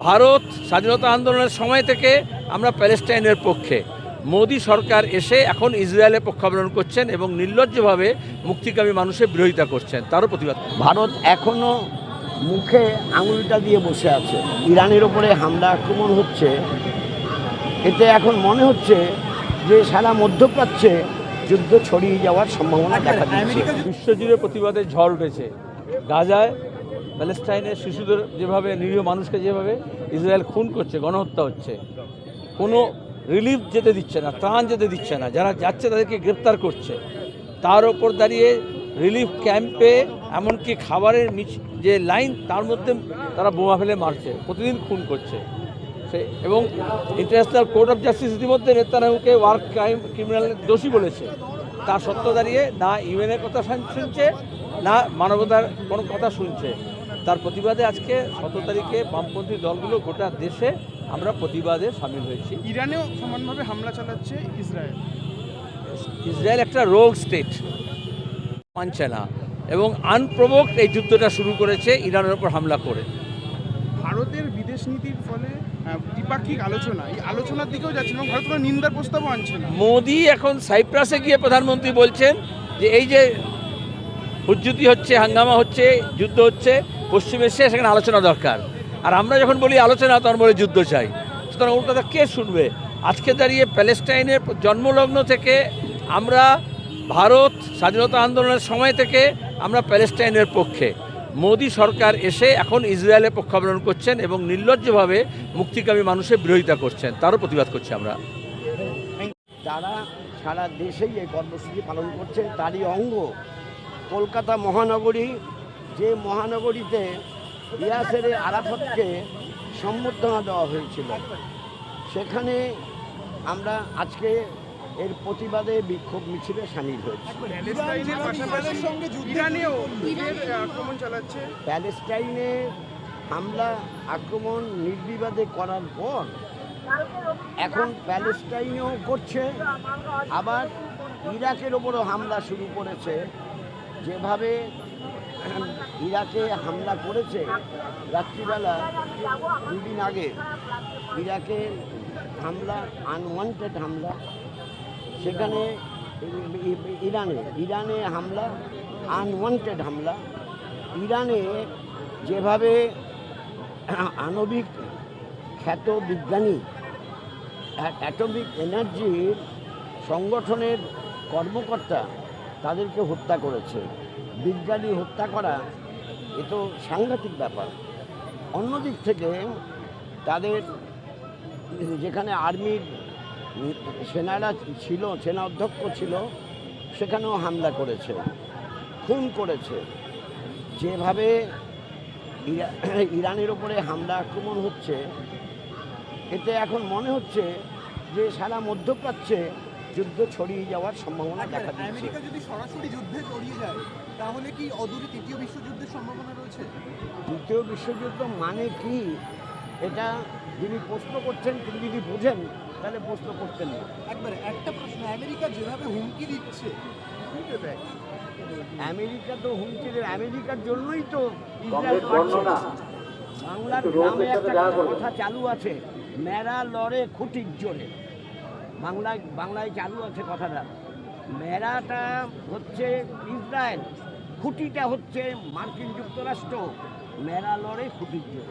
ভারত স্বাধীনতা আন্দোলনের সময় থেকে আমরা প্যালেস্টাইনের পক্ষে। মোদী সরকার এসে এখন ইসরায়েলের পক্ষ অবলম্বন করছেন এবং নির্লজ্জভাবে মুক্তিকামী মানুষের বিরোধিতা করছেন। তারও প্রতিবাদ। ভারত এখনও মুখে আঙুলটা দিয়ে বসে আছে। ইরানের ওপরে হামলা আক্রমণ হচ্ছে। এতে এখন মনে হচ্ছে যে সারা মধ্যপ্রাচ্যে যুদ্ধ ছড়িয়ে যাওয়ার সম্ভাবনা দেখা দিচ্ছে। বিশ্বজুড়ে প্রতিবাদের ঝড় উঠেছে। গাজায় প্যালেস্টাইনের শিশুদের যেভাবে, নিরীহ মানুষকে যেভাবে ইসরায়েল খুন করছে, গণহত্যা হচ্ছে, কোনো রিলিফ যেতে দিচ্ছে না, ত্রাণ যেতে দিচ্ছে না, যারা যাচ্ছে তাদেরকে গ্রেপ্তার করছে, তার ওপর দাঁড়িয়ে রিলিফ ক্যাম্পে এমনকি খাবারের মিছ যে লাইন তার মধ্যে তারা বোমা ফেলে মারছে, প্রতিদিন খুন করছে। সে, এবং ইন্টারন্যাশনাল কোর্ট অফ জাস্টিস ইতিমধ্যে নেতানাহুকে ওয়ার ক্রাইম ক্রিমিনালের দোষী বলেছে। তার সত্য দাঁড়িয়ে না ইউএনের কথা শুনছে, না মানবতার কোনো কথা শুনছে। তার প্রতিবাদে আজকে সতেরো তারিখে বামপন্থী দলগুলো গোটা দেশে আমরা প্রতিবাদে সামিল হয়েছি। ইরানেও সমানভাবে হামলা চালাচ্ছে ইসরায়েল। ইসরায়েল একটা রোগ স্টেট মানছে না। এবং আনপ্রভোক্ট এই যুদ্ধটা শুরু করেছে ইরানের ওপর হামলা করে। ভারতের বিদেশ নীতির ফলে দ্বিপাক্ষিক আলোচনা এই আলোচনার দিকেও যাচ্ছে এবং ভারত কোনো নিন্দার প্রস্তাবও আনছে না। মোদি এখন সাইপ্রাসে গিয়ে প্রধানমন্ত্রী বলছেন যে এই যে হুজ্জুতি হচ্ছে হাঙ্গামা হচ্ছে যুদ্ধ হচ্ছে পশ্চিম এশিয়ায় সেখানে আলোচনা দরকার। আর আমরা যখন বলি আলোচনা, তখন বলে যুদ্ধ চাই। সুতরাং ওর কথা কে শুনবে? আজকে দাঁড়িয়ে প্যালেস্টাইনের জন্মলগ্ন থেকে আমরা ভারত স্বাধীনতা আন্দোলনের সময় থেকে আমরা প্যালেস্টাইনের পক্ষে। মোদী সরকার এসে এখন ইসরায়েলের পক্ষ অবলম্বন করছেন এবং নির্লজ্জভাবে মুক্তিকামী মানুষের বিরোধিতা করছেন। তারও প্রতিবাদ করছি আমরা। তারা সারা দেশেই এই কর্মসূচি পালন করছে, তারই অঙ্গ কলকাতা মহানগরী যে মহানগরীতে ইয়াসের আরাফতকে সম্বর্ধনা দেওয়া হয়েছিল, সেখানে আমরা আজকে এর প্রতিবাদে বিক্ষোভ মিছিলে সামিল হয়েছি। প্যালেস্টাইনে হামলা, আক্রমণ, নির্বিবাদে করার পর এখন প্যালেস্টাইনেও করছে, আবার ইরাকের ওপরও হামলা শুরু করেছে। যেভাবে ইরাকে হামলা করেছে রাত্রিবেলা দুদিন আগে। ইরাকে হামলা আনওয়ান্টেড হামলা। সেখানে ইরানে ইরানে হামলা আনওয়ান্টেড হামলা। ইরানে যেভাবে আণবিক খ্যাত বিজ্ঞানী, অ্যাটমিক এনার্জির সংগঠনের কর্মকর্তা তাদেরকে হত্যা করেছে। বিজ্ঞানী হত্যা করা, এ তো সাংঘাতিক ব্যাপার। অন্যদিক থেকে তাদের যেখানে আর্মির সেনারা ছিল, সেনা অধ্যক্ষ ছিল, সেখানেও হামলা করেছে, খুন করেছে। যেভাবে ইরা- ইরানের ওপরে হামলা আক্রমণ হচ্ছে, এতে এখন মনে হচ্ছে যে সারা মধ্যপ্রাচ্যে যুদ্ধ ছড়িয়ে যাওয়ার সম্ভাবনা দেখা দিচ্ছে। আমেরিকা যদি সরাসরি যুদ্ধে জড়িয়ে যায় তাহলে কি অদূরে তৃতীয় বিশ্বযুদ্ধের সম্ভাবনা রয়েছে? দ্বিতীয় বিশ্বযুদ্ধ মানে কি? এটা যিনি প্রশ্ন করছেন তিনি যদি বোঝেন তাহলে প্রশ্ন করতেন না। একবারে একটা প্রশ্ন আমেরিকা যেভাবে হুমকি দিচ্ছে আমেরিকা তো হুমকি দেবে আমেরিকার জন্যই তো ইসরায়েল বাংলার গ্রামে একটা কথা চালু আছে মেরা লড়ে খুঁটির জোরে। বাংলায় বাংলায় চালু আছে কথাটা। মেরাটা হচ্ছে ইসরায়েল, খুঁটিটা হচ্ছে মার্কিন যুক্তরাষ্ট্র। মেরা লড়ে খুঁটির এখনও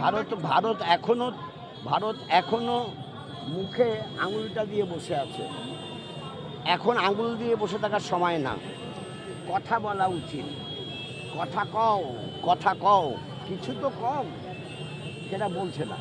ভারত ভারত এখনও ভারত এখনও মুখে আঙুলটা দিয়ে বসে আছে। এখন আঙুল দিয়ে বসে থাকার সময় না। কথা বলা উচিত। কথা কও কথা কও কিছু তো কম সেটা বলছে না।